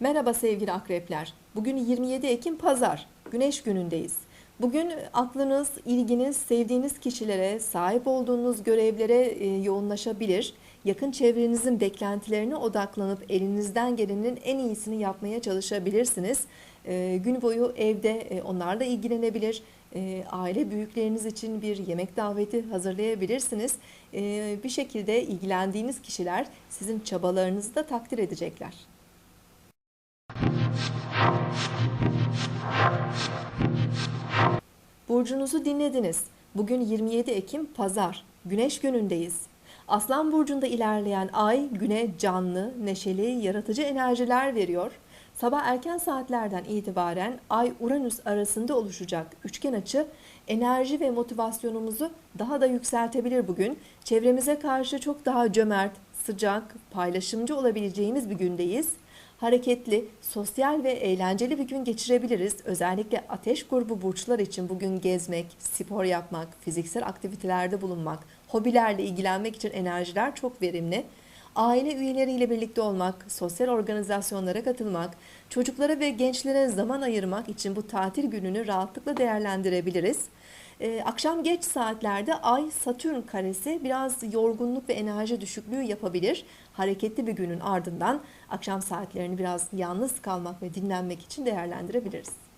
Merhaba sevgili akrepler. Bugün 27 Ekim Pazar. Güneş günündeyiz. Bugün aklınız, ilginiz, sevdiğiniz kişilere, sahip olduğunuz görevlere e, yoğunlaşabilir. Yakın çevrenizin beklentilerine odaklanıp elinizden gelenin en iyisini yapmaya çalışabilirsiniz. E, Gün boyu evde e, onlarla ilgilenebilir. Aile büyükleriniz için bir yemek daveti hazırlayabilirsiniz. Bir şekilde ilgilendiğiniz kişiler sizin çabalarınızı da takdir edecekler. Burcunuzu dinlediniz. Bugün 27 Ekim Pazar. Güneş günündeyiz. Aslan burcunda ilerleyen ay güne canlı, neşeli, yaratıcı enerjiler veriyor. Sabah erken saatlerden itibaren Ay Uranüs arasında oluşacak üçgen açı enerji ve motivasyonumuzu daha da yükseltebilir bugün. Çevremize karşı çok daha cömert, sıcak, paylaşımcı olabileceğimiz bir gündeyiz hareketli, sosyal ve eğlenceli bir gün geçirebiliriz. Özellikle ateş grubu burçlar için bugün gezmek, spor yapmak, fiziksel aktivitelerde bulunmak, hobilerle ilgilenmek için enerjiler çok verimli. Aile üyeleriyle birlikte olmak, sosyal organizasyonlara katılmak, çocuklara ve gençlere zaman ayırmak için bu tatil gününü rahatlıkla değerlendirebiliriz. Ee, akşam geç saatlerde Ay Satürn karesi biraz yorgunluk ve enerji düşüklüğü yapabilir. Hareketli bir günün ardından akşam saatlerini biraz yalnız kalmak ve dinlenmek için değerlendirebiliriz.